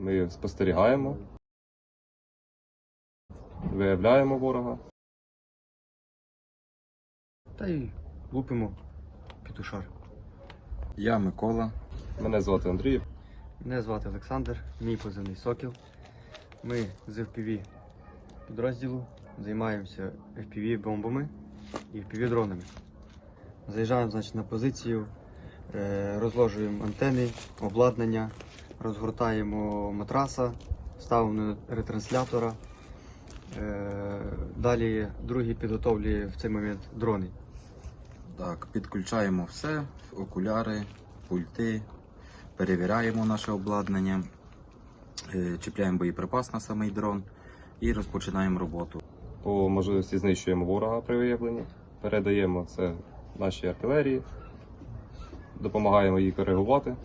Ми спостерігаємо, виявляємо ворога. Та й лупимо петушар. Я Микола. Мене звати Андрій. Мене звати Олександр, мій позивний Сокіл. Ми з FPV підрозділу займаємося FPV бомбами і FPV дронами. Заїжджаємо значить, на позицію, е, розложуємо антени, обладнання, розгортаємо матраса, ставимо ретранслятора. Е, Далі другий підготовлює в цей момент дрони. Так, підключаємо все, окуляри, пульти, перевіряємо наше обладнання, е, чіпляємо боєприпас на самий дрон і розпочинаємо роботу. По можливості знищуємо ворога при виявленні, передаємо це нашій артилерії, допомагаємо їй коригувати.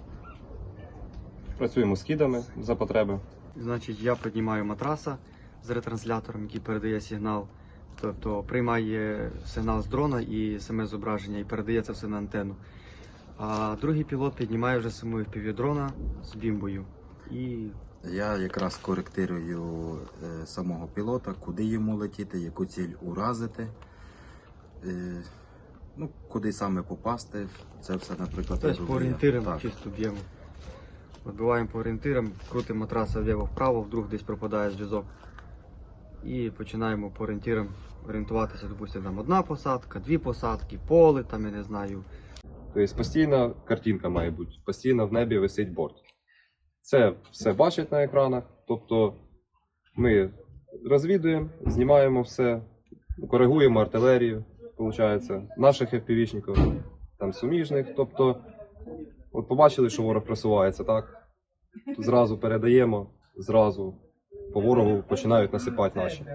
Працюємо з кідами за потреби. Значить, я піднімаю матраса з ретранслятором, який передає сигнал. Тобто приймає сигнал з дрона і саме зображення і передає це все на антенну. А другий пілот піднімає вже саму дрона з бімбою. І Я якраз коректирую е, самого пілота, куди йому летіти, яку ціль уразити, е, ну, куди саме попасти. Це все, наприклад, тобто орієнтирам чисто б'ємо. Відбиваємо по орієнтирам, крутимо матраса вліво-вправо, вдруг десь пропадає зв'язок. І починаємо по орієнтирам орієнтуватися, допустимо, там одна посадка, дві посадки, поле, там я не знаю, Тобто постійна картинка має бути, постійно в небі висить борт. Це все бачать на екранах. Тобто ми розвідуємо, знімаємо все, коригуємо артилерію, виходить, наших FPV-шників, там суміжних. Тобто, побачили, що ворог просувається, так? Зразу передаємо, зразу по ворогу починають насипати наші.